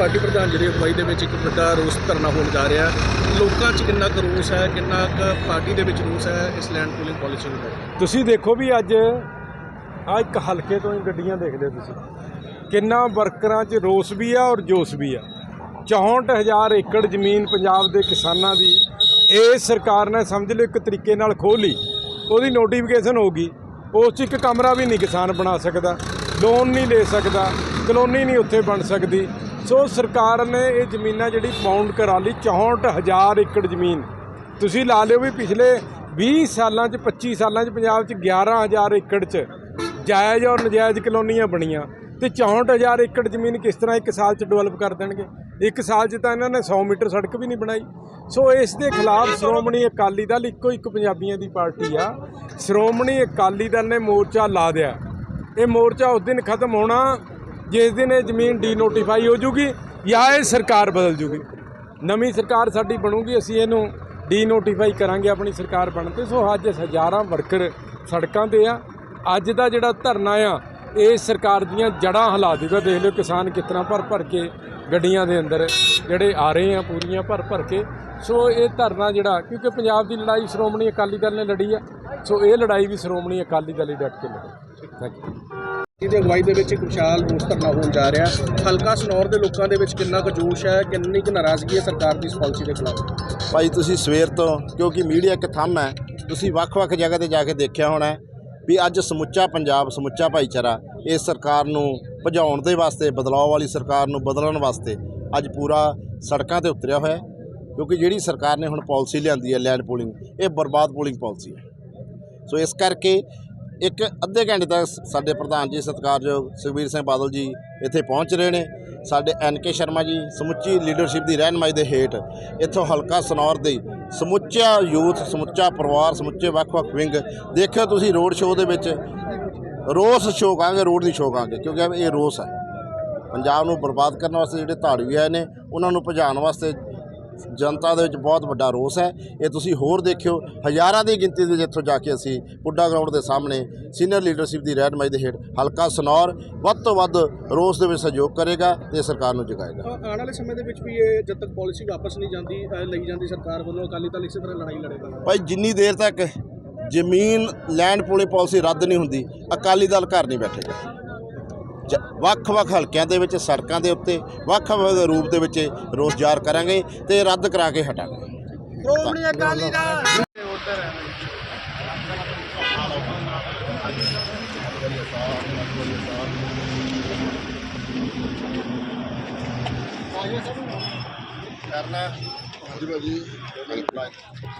Party ਪ੍ਰਧਾਨ ਜਿਹੜੀ ਅਗਵਾਈ ਦੇ ਵਿੱਚ ਇੱਕ ਵੱਡਾ ਰੋਸ ਧਰਨਾ ਹੋਣ ਜਾ ਰਿਹਾ ਲੋਕਾਂ 'ਚ ਕਿੰਨਾ ਕੁ ਰੋਸ ਹੈ, ਕਿੰਨਾ ਕੁ ਪਾਰਟੀ ਦੇ ਵਿੱਚ ਰੋਸ ਹੈ ਇਸ ਲੈਂਡ ਪੂਲਿੰਗ ਪਾਲਿਸੀ ਨੂੰ ਲੈ ਕੇ? ਤੁਸੀਂ ਦੇਖੋ ਵੀ ਅੱਜ ਆ ਇੱਕ ਹਲਕੇ ਤੋਂ ਹੀ ਗੱਡੀਆਂ ਦੇਖਦੇ ਹੋ ਤੁਸੀਂ। ਕਿੰਨਾ ਵਰਕਰਾਂ 'ਚ ਰੋਸ ਵੀ ਆ ਔਰ ਜੋਸ਼ ਵੀ ਆ। 64000 ਏਕੜ ਜ਼ਮੀਨ ਪੰਜਾਬ ਦੇ ਕਿਸਾਨਾਂ ਦੀ। ਇਹ ਸਰਕਾਰ ਨੇ ਸਮਝ ਲਓ ਇੱਕ ਤਰੀਕੇ ਨਾਲ ਖੋਹ ਲਈ ਉਹਦੀ ਨੋਟੀਫਿਕੇਸ਼ਨ ਹੋ ਗਈ। ਉਸ 'ਚ ਇੱਕ ਕਮਰਾ ਵੀ ਨਹੀਂ ਕਿਸਾਨ ਬਣਾ ਸਕਦਾ। ਲੋਨ ਨਹੀਂ ਲੈ ਸਕਦਾ। ਕਲੋਨੀ ਨਹੀਂ ਉੱਥੇ ਬਣ ਸਕਦੀ। ਸੋ ਸਰਕਾਰ ਨੇ ਇਹ ਜ਼ਮੀਨਾਂ ਜਿਹੜੀ ਬਾਉਂਡ ਕਰਾ ਲਈ 64000 ਏਕੜ ਜ਼ਮੀਨ, ਤੁਸੀਂ ਲਾ ਲਿਓ ਵੀ ਪਿਛਲੇ 20 ਸਾਲਾਂ 'ਚ 25 ਸਾਲਾਂ 'ਚ ਪੰਜਾਬ 'ਚ 11000 ਏਕੜ 'ਚ ਜਾਇਜ਼ ਔਰ ਨਜਾਇਜ਼ ਕਲੋਨੀਆਂ ਬਣੀਆਂ। ਤੇ 64000 ਏਕੜ ਜ਼ਮੀਨ ਕਿਸ ਤਰ੍ਹਾਂ ਇੱਕ ਸਾਲ 'ਚ ਡਿਵੈਲਪ ਕਰ ਦੇਣਗੇ? ਇੱਕ ਸਾਲ 'ਚ ਤਾਂ ਇਹਨਾਂ ਨੇ 100 ਮੀਟਰ ਸੜਕ ਵੀ ਨਹੀਂ ਬਣਾਈ। ਸੋ ਇਸ ਦੇ ਖਿਲਾਫ ਸ਼੍ਰੋਮਣੀ ਅਕਾਲੀ ਦਲ ਇੱਕੋ ਇੱਕ ਪੰਜਾਬੀਆਂ ਦੀ ਪਾਰਟੀ ਆ। ਸ਼੍ਰੋਮਣੀ ਅਕਾਲੀ ਦਲ ਨੇ ਮੋਰਚਾ ਲਾ ਦਿਆ। ਇਹ ਮੋਰਚਾ ਉਸ ਦਿਨ ਖਤਮ ਹੋਣਾ ਜਿਸ ਦਿਨ ਇਹ ਜ਼ਮੀਨ ਡੀ ਨੋਟੀਫਾਈ ਹੋ ਜੂਗੀ ਜਾਂ ਇਹ ਸਰਕਾਰ ਬਦਲ ਜੂਗੀ। ਨਵੀਂ ਸਰਕਾਰ ਸਾਡੀ ਬਣੂਗੀ, ਅਸੀਂ ਇਹਨੂੰ ਡੀ ਨੋਟੀਫਾਈ ਕਰਾਂਗੇ ਆਪਣੀ ਸਰਕਾਰ ਬਣਨ ਤੇ। ਸੋ ਅੱਜ ਹਜ਼ਾਰਾਂ ਵਰਕਰ ਸੜਕਾਂ ਤੇ ਆ। ਅੱਜ ਦਾ ਜਿਹੜਾ ਧਰਨਾ ਆ, ਇਹ ਸਰਕਾਰ ਦੀਆਂ ਜੜਾਂ ਹਿਲਾ ਦੇਗਾ ਦੇਖ ਲਿਓ ਕਿਸਾਨ ਕਿਸ ਤਰ੍ਹਾਂ ਭਰ ਭਰ ਕੇ ਗੱਡੀਆਂ ਦੇ ਅੰਦਰ ਜਿਹੜੇ ਆ ਰਹੇ ਆ, ਪੂਰੀਆਂ ਭਰ ਭਰ ਕੇ। ਸੋ ਇਹ ਧਰਨਾ ਜਿਹੜਾ, ਕਿਉਂਕਿ ਪੰਜਾਬ ਦੀ ਲੜਾਈ ਸ਼੍ਰੋਮਣੀ ਅਕਾਲੀ ਦਲ ਨੇ ਲੜੀ ਆ। ਸੋ ਇਹ ਲੜਾਈ ਵੀ ਸ਼੍ਰੋਮਣੀ ਅਕਾਲੀ ਦਲ ਹੀ ਡਟ ਕੇ ਲੜੀ। ਥੈਂਕ ਯੂ ਇਹਦੀ ਅਗਵਾਈ ਦੇ ਵਿੱਚ ਇੱਕ ਵਿਸ਼ਾਲ ਰੋਸ ਧਰਨਾ ਹੋਣ ਜਾ ਰਿਹਾ। ਹਲਕਾ ਸਨੌਰ ਦੇ ਲੋਕਾਂ ਦੇ ਵਿੱਚ ਕਿੰਨਾ ਕੁ ਜੋਸ਼ ਹੈ, ਕਿੰਨੀ ਕੁ ਨਾਰਾਜ਼ਗੀ ਹੈ ਸਰਕਾਰ ਦੀ ਇਸ ਪਾਲਿਸੀ ਦੇ ਖਿਲਾਫ? ਭਾਈ, ਤੁਸੀਂ ਸਵੇਰ ਤੋਂ, ਕਿਉਂਕਿ ਮੀਡੀਆ ਇੱਕ ਥੰਮ ਹੈ, ਤੁਸੀਂ ਵੱਖ-ਵੱਖ ਜਗ੍ਹਾ ਤੇ ਜਾ ਕੇ ਦੇਖਿਆ ਹੋਣਾ ਵੀ ਅੱਜ ਸਮੁੱਚਾ ਪੰਜਾਬ, ਸਮੁੱਚਾ ਭਾਈਚਾਰਾ ਇਸ ਸਰਕਾਰ ਨੂੰ ਭਜਾਉਣ ਦੇ ਵਾਸਤੇ, ਬਦਲਾਅ ਵਾਲੀ ਸਰਕਾਰ ਨੂੰ ਬਦਲਣ ਵਾਸਤੇ ਅੱਜ ਪੂਰਾ ਸੜਕਾਂ ਤੇ ਉਤਰਿਆ ਹੋਇਆ ਕਿਉਂਕਿ ਜਿਹੜੀ ਸਰਕਾਰ ਨੇ ਹੁਣ ਪਾਲਿਸੀ ਲਿਆਂਦੀ ਹੈ ਲੈਂਡ ਪੂਲਿੰਗ ਇਹ ਬਰਬਾਦ ਪੂਲਿੰਗ ਪਾਲਿਸੀ ਹੈ। ਸੋ ਇਸ ਕਰਕੇ ਇੱਕ ਅੱਧੇ ਘੰਟੇ ਤੱਕ ਸਾਡੇ ਪ੍ਰਧਾਨ ਜੀ ਸਤਿਕਾਰਯੋਗ ਸੁਖਬੀਰ ਸਿੰਘ ਬਾਦਲ ਜੀ ਇੱਥੇ ਪਹੁੰਚ ਰਹੇ ਨੇ। ਸਾਡੇ ਐਨ ਕੇ ਸ਼ਰਮਾ ਜੀ, ਸਮੁੱਚੀ ਲੀਡਰਸ਼ਿਪ ਦੀ ਰਹਿਨਮਾਈ ਦੇ ਹੇਠ ਇੱਥੋਂ ਹਲਕਾ ਸਨੌਰ ਦੇ ਸਮੁੱਚਾ ਯੂਥ, ਸਮੁੱਚਾ ਪਰਿਵਾਰ, ਸਮੁੱਚੇ ਵੱਖ-ਵੱਖ ਵਿੰਗ ਦੇਖਿਓ ਤੁਸੀਂ ਰੋਡ ਸ਼ੋਅ ਦੇ ਵਿੱਚ। ਰੋਸ ਸ਼ੋਅ ਕਹਾਂਗੇ, ਰੋਡ ਨਹੀਂ ਸ਼ੋਅ ਕਹਾਂਗੇ, ਕਿਉਂਕਿ ਇਹ ਰੋਸ ਹੈ। ਪੰਜਾਬ ਨੂੰ ਬਰਬਾਦ ਕਰਨ ਵਾਸਤੇ ਜਿਹੜੇ ਧਾੜਵੀ ਆਏ ਨੇ, ਉਹਨਾਂ ਨੂੰ ਭਜਾਉਣ ਵਾਸਤੇ ਜਨਤਾ ਦੇ ਵਿੱਚ ਬਹੁਤ ਵੱਡਾ ਰੋਸ ਹੈ। ਇਹ ਤੁਸੀਂ ਹੋਰ ਦੇਖਿਓ ਹਜ਼ਾਰਾਂ ਦੀ ਗਿਣਤੀ ਦੇ ਇੱਥੋਂ ਜਾ ਕੇ ਅਸੀਂ ਪੁੱਡਾ ਗਰਾਊਂਡ ਦੇ ਸਾਹਮਣੇ ਸੀਨੀਅਰ ਲੀਡਰਸ਼ਿਪ ਦੀ ਰਹਿਨਮਾਈ ਦੇ ਹੇਠ ਹਲਕਾ ਸਨੌਰ ਵੱਧ ਤੋਂ ਵੱਧ ਰੋਸ ਦੇ ਵਿੱਚ ਸਹਿਯੋਗ ਕਰੇਗਾ ਤੇ ਸਰਕਾਰ ਨੂੰ ਜਗਾਏਗਾ। ਆਉਣ ਵਾਲੇ ਸਮੇਂ ਦੇ ਵਿੱਚ ਵੀ ਇਹ ਜਦ ਤੱਕ ਪਾਲਿਸੀ ਵਾਪਸ ਨਹੀਂ ਜਾਂਦੀ ਲਈ ਜਾਂਦੀ ਸਰਕਾਰ ਵੱਲੋਂ ਅਕਾਲੀ ਦਲ ਇਸੇ ਤਰ੍ਹਾਂ ਲੜਾਈ ਲੜੇਗਾ। ਭਾਈ ਜਿੰਨੀ ਦੇਰ ਤੱਕ ਜ਼ਮੀਨ ਲੈਂਡ ਪੂਲਿੰਗ ਪਾਲਿਸੀ ਰੱਦ ਨਹੀਂ ਹੁੰਦੀ ਅਕਾਲੀ ਦਲ ਘਰ ਨਹੀਂ ਬੈਠੇਗਾ। ਵੱਖ-ਵੱਖ ਹਲਕਿਆਂ ਦੇ ਵਿੱਚ ਸੜਕਾਂ ਦੇ ਉੱਤੇ ਵੱਖ-ਵੱਖ ਰੂਪ ਦੇ ਵਿੱਚ ਰੋਸ ਜ਼ਾਹਰ ਕਰਾਂਗੇ ਤੇ ਰੱਦ ਕਰਾ ਕੇ ਹਟਾਂਗੇ। ਕਰਨਾ। ਜੀ ਭਾਜੀ। ਜੀ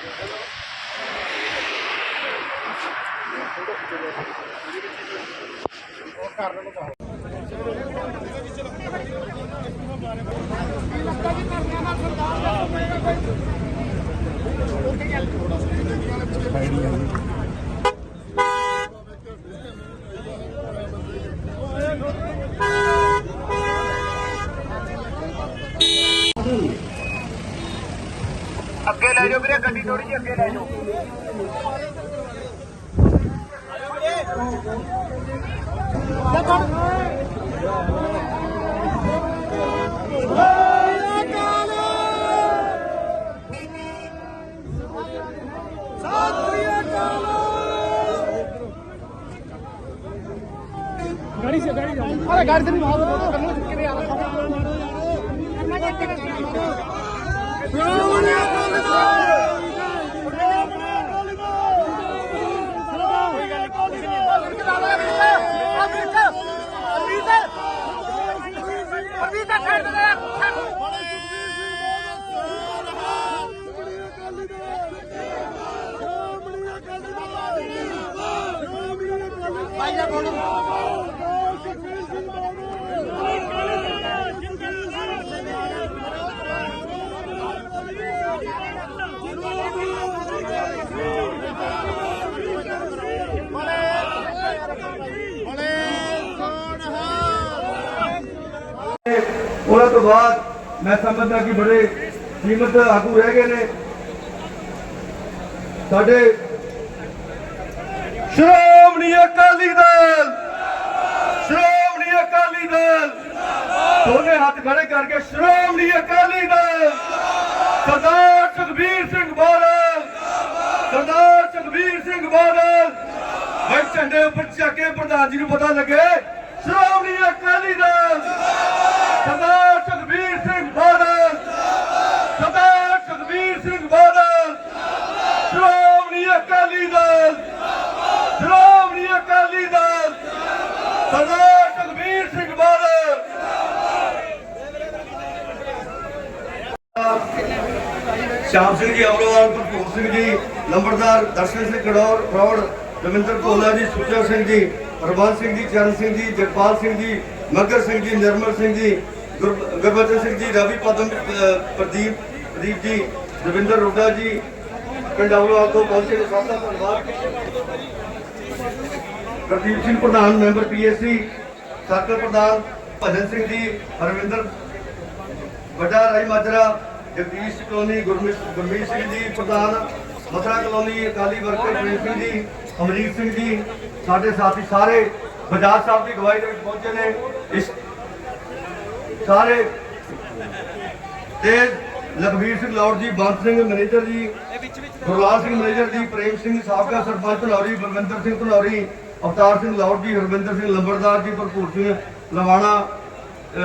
ਜਿੰਦਾਬਾਦ ਸ਼ਾਮ ਕਰਨਾ ਜੀ ਭਾਜੀ ਅੱਗੇ ਲੈ ਜਾਓ ਵੀਰੇ ਗੱਡੀ ਥੋੜੀ ਜਿਹੀ ਅੱਗੇ ਲੈ ਜਾਓ गाड़ी से गाड़ी अरे गाड़ी से भी भाव करना कितने आ रहा है ਉਹਨਾਂ ਤੋਂ ਬਾਅਦ ਮੈਂ ਸਮਝਦਾ ਕਿ ਬੜੇ ਕੀਮਤ ਆਗੂ ਰਹਿ ਗਏ ਨੇ। ਸਾਡੇ ਸ਼੍ਰੋਮਣੀ ਅਕਾਲੀ ਦਲ, ਸ਼੍ਰੋਮਣੀ ਅਕਾਲੀ ਦਲ, ਦੋਨੇ ਹੱਥ ਖੜੇ ਕਰਕੇ ਸ਼੍ਰੋਮਣੀ ਅਕਾਲੀ ਦਲ, ਸਰਦਾਰ ਸੁਖਬੀਰ ਸਿੰਘ ਬਾਦਲ, ਸਰਦਾਰ ਸੁਖਬੀਰ ਸਿੰਘ ਬਾਦਲ ਭਾਈ ਝੰਡੇ ਉੱਪਰ ਚੱਕੇ ਪ੍ਰਧਾਨ ਜੀ ਨੂੰ ਪਤਾ ਲੱਗੇ, ਸ਼੍ਰੋਮਣੀ ਅਕਾਲੀ ਦਲ ਸਰਦਾਰ ਸੁਖਬੀਰ ਸਿੰਘ ਬਾਦਲ। ਸਰਦਾਰ ਸੁਖਬੀਰ ਸਿੰਘ ਬਾਦਲ। ਸ਼੍ਰੋਮਣੀ ਅਕਾਲੀ ਦਲ। ਸ਼੍ਰੋਮਣੀ ਅਕਾਲੀ ਦਲ। ਸਰਦਾਰ ਸੁਖਬੀਰ ਸਿੰਘ ਬਾਦਲ। ਸ਼ਾਮ ਸਿੰਘ ਜੀ ਅਮਰਵਾਲ ਭਰਪੂਰ ਸਿੰਘ ਜੀ, ਲੰਬੜਦਾਰ ਦਰਸ਼ਨ ਸਿੰਘ ਗੜੌਰ ਰੌੜ ਰਵਿੰਦਰ ਕੋਲਾ ਜੀ ਸੁਖਚਰ ਸਿੰਘ ਜੀ, ਹਰਬੰਸ ਸਿੰਘ ਜੀ, ਚਰਨ ਸਿੰਘ ਜੀ, ਜਗਪਾਲ ਸਿੰਘ ਜੀ ਮੱਗਰ ਸਿੰਘ ਜੀ, ਨਿਰਮਲ ਸਿੰਘ ਜੀ, ਗੁਰ- ਗੁਰਬਚਨ ਸਿੰਘ ਜੀ, ਰਵੀ ਪਦਮ ਪ੍ਰਦੀਪ ਪ੍ਰਦੀਪ ਜੀ ਰਵਿੰਦਰ ਰੋਡਾ ਜੀ ਪਿੰਡ ਤੋਂ ਪਹੁੰਚੇ ਨੇ ਸਭ ਦਾ ਧੰਨਵਾਦ ਗੁਰਦੀਪ ਸਿੰਘ ਪ੍ਰਧਾਨ, ਮੈਂਬਰ ਪੀਐਸਸੀ ਸਰਕਲ ਪ੍ਰਧਾਨ ਭਜਨ ਸਿੰਘ ਜੀ, ਹਰਵਿੰਦਰ, ਵੱਡਾ ਰਾਈ ਮਾਜਰਾ, ਜਗਦੀਸ਼ ਕਲੋਨੀ ਗੁਰਮੀਤ ਗੁਰਮੀਤ ਸਿੰਘ ਜੀ ਪ੍ਰਧਾਨ, ਮਥਰਾ ਕਲੋਨੀ, ਅਕਾਲੀ ਵਰਕਰ ਪ੍ਰੇਮ ਸਿੰਘ ਜੀ, ਅਮਰੀਕ ਸਿੰਘ ਜੀ, ਸਾਡੇ ਸਾਥੀ ਸਾਰੇ ਬਜਾਜ ਸਾਹਿਬ ਦੀ ਗਵਾਹੀ ਦੇ ਵਿੱਚ ਪਹੁੰਚੇ ਨੇ। ਇਸ ਸਾਰੇ ਤੇ ਲਖਵੀਰ ਸਿੰਘ ਲੌੜ ਜੀ ਬੰਦ ਸਿੰਘ ਮੈਨੇਜਰ ਜੀ, ਗੁਰਲਾਲ ਸਿੰਘ ਮੈਨੇਜਰ ਜੀ, ਪ੍ਰੇਮ ਸਿੰਘ ਸਾਬਕਾ ਸਰਪੰਚ ਧਨੌਰੀ, ਬਲਵਿੰਦਰ ਸਿੰਘ ਧਨੌਰੀ, ਅਵਤਾਰ ਸਿੰਘ ਲੌੜ ਜੀ, ਹਰਵਿੰਦਰ ਸਿੰਘ ਲੰਬੜਦਾਰ ਜੀ, ਭਰਪੂਰ ਸਿੰਘ ਲਵਾਣਾ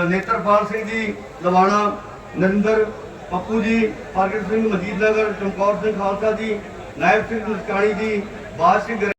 ਨੇਤਰਪਾਲ ਸਿੰਘ ਜੀ, ਲਵਾਣਾ, ਨਰਿੰਦਰ ਪੱਪੂ ਜੀ, ਪ੍ਰਗਟ ਸਿੰਘ ਮਜੀਦ ਨਗਰ, ਚਮਕੌਰ ਸਿੰਘ ਖਾਲਸਾ ਜੀ, ਨਾਇਬ ਸਿੰਘ ਮੁਸਕਾਣੀ ਜੀ ਬਾਦ ਸਿੰਘ